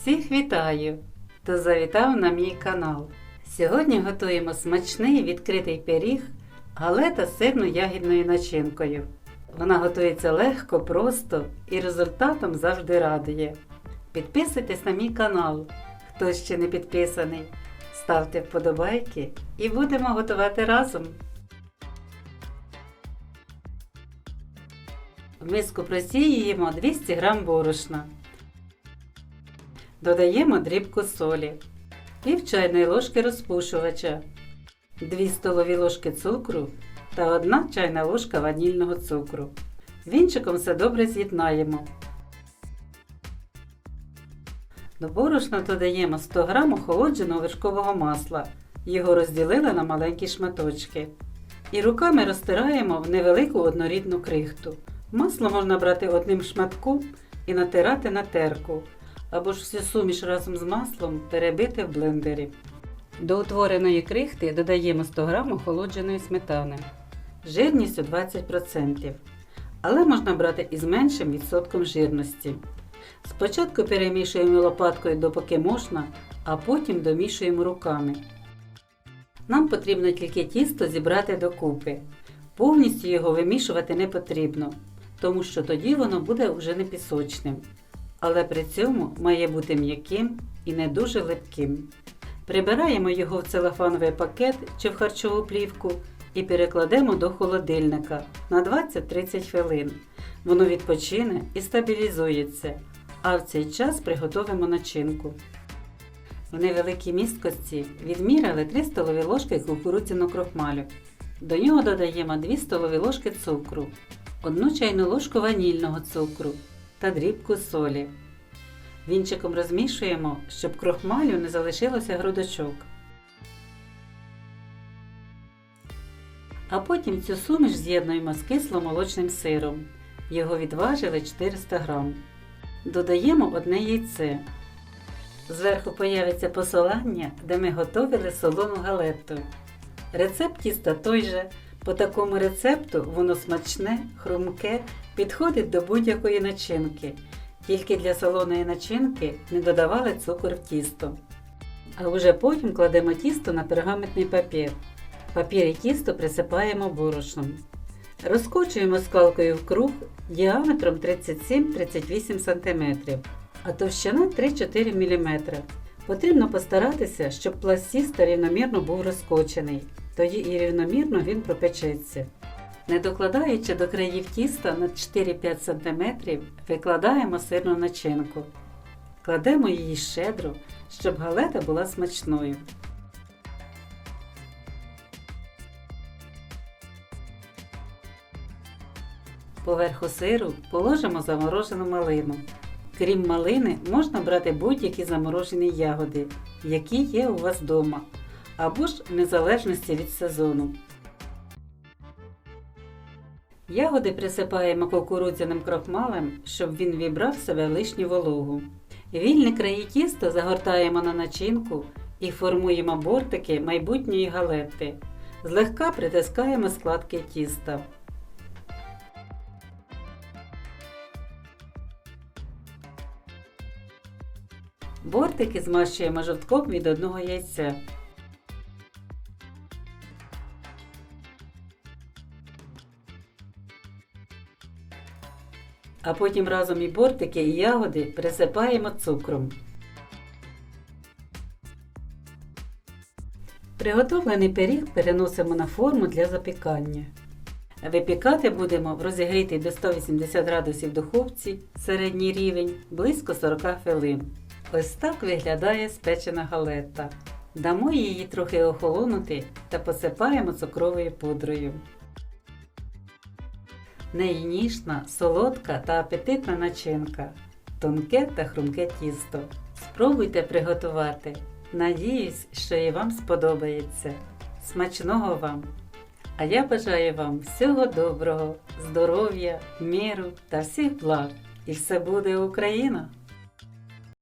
Всіх вітаю, хто завітав на мій канал. Сьогодні готуємо смачний відкритий пиріг галета з сирно-ягідною начинкою. Вона готується легко, просто і результатом завжди радує. Підписуйтесь на мій канал, хто ще не підписаний. Ставте вподобайки і будемо готувати разом. В миску просіюємо 200 г борошна. Додаємо дрібку солі, пів чайної ложки розпушувача, 2 столові ложки цукру та 1 чайна ложка ванільного цукру. Вінчиком все добре з'єднаємо. До борошна додаємо 100 г охолодженого вершкового масла. Його розділили на маленькі шматочки. І руками розтираємо в невелику однорідну крихту. Масло можна брати одним шматком і натирати на терку, або ж всю суміш разом з маслом перебити в блендері. До утвореної крихти додаємо 100 г охолодженої сметани жирністю 20%. Але можна брати із меншим відсотком жирності. Спочатку перемішуємо лопаткою допоки можна, а потім домішуємо руками. Нам потрібно тільки тісто зібрати докупи. Повністю його вимішувати не потрібно, тому що тоді воно буде вже не пісочним. Але при цьому має бути м'яким і не дуже липким. Прибираємо його в целофановий пакет чи в харчову плівку і перекладемо до холодильника на 20-30 хвилин. Воно відпочине і стабілізується, а в цей час приготуємо начинку. В невеликій місткості відміряли 3 столові ложки кукурудзяного крохмалю. До нього додаємо 2 столові ложки цукру, 1 чайну ложку ванільного цукру та дрібку солі. Вінчиком розмішуємо, щоб крохмалю не залишилося грудочок. А потім цю суміш з'єднуємо з кисломолочним сиром. Його відважили 400 г. Додаємо одне яйце. Зверху появиться посилання, де ми готували солону галетту. Рецепт тіста той же. По такому рецепту воно смачне, хрумке, підходить до будь-якої начинки. Тільки для солоної начинки не додавали цукор в тісто. А вже потім кладемо тісто на пергаментний папір. Папір і тісто присипаємо борошном. Розкочуємо скалкою в круг діаметром 37-38 см, а товщина 3-4 мм. Потрібно постаратися, щоб пласт тіста рівномірно був розкочений, тоді і рівномірно він пропечеться. Не докладаючи до країв тіста на 4-5 см, викладаємо сирну начинку. Кладемо її щедро, щоб галета була смачною. Поверху сиру положимо заморожену малину. Крім малини, можна брати будь-які заморожені ягоди, які є у вас вдома, або ж в незалежності від сезону. Ягоди присипаємо кукурудзяним крохмалем, щоб він вібрав в себе лишню вологу. Вільні краї тіста загортаємо на начинку і формуємо бортики майбутньої галети. Злегка притискаємо складки тіста. Бортики змащуємо жовтком від одного яйця. А потім разом і бортики, і ягоди присипаємо цукром. Приготовлений пиріг переносимо на форму для запікання. Випікати будемо в розігрітій до 180 градусів духовці середній рівень близько 40 хвилин. Ось так виглядає спечена галета. Дамо її трохи охолонути та посипаємо цукровою пудрою. Неї солодка та апетитна начинка, тонке та хрумке тісто. Спробуйте приготувати. Надіюсь, що і вам сподобається. Смачного вам! А я бажаю вам всього доброго, здоров'я, міру та всіх благ. І все буде Україна!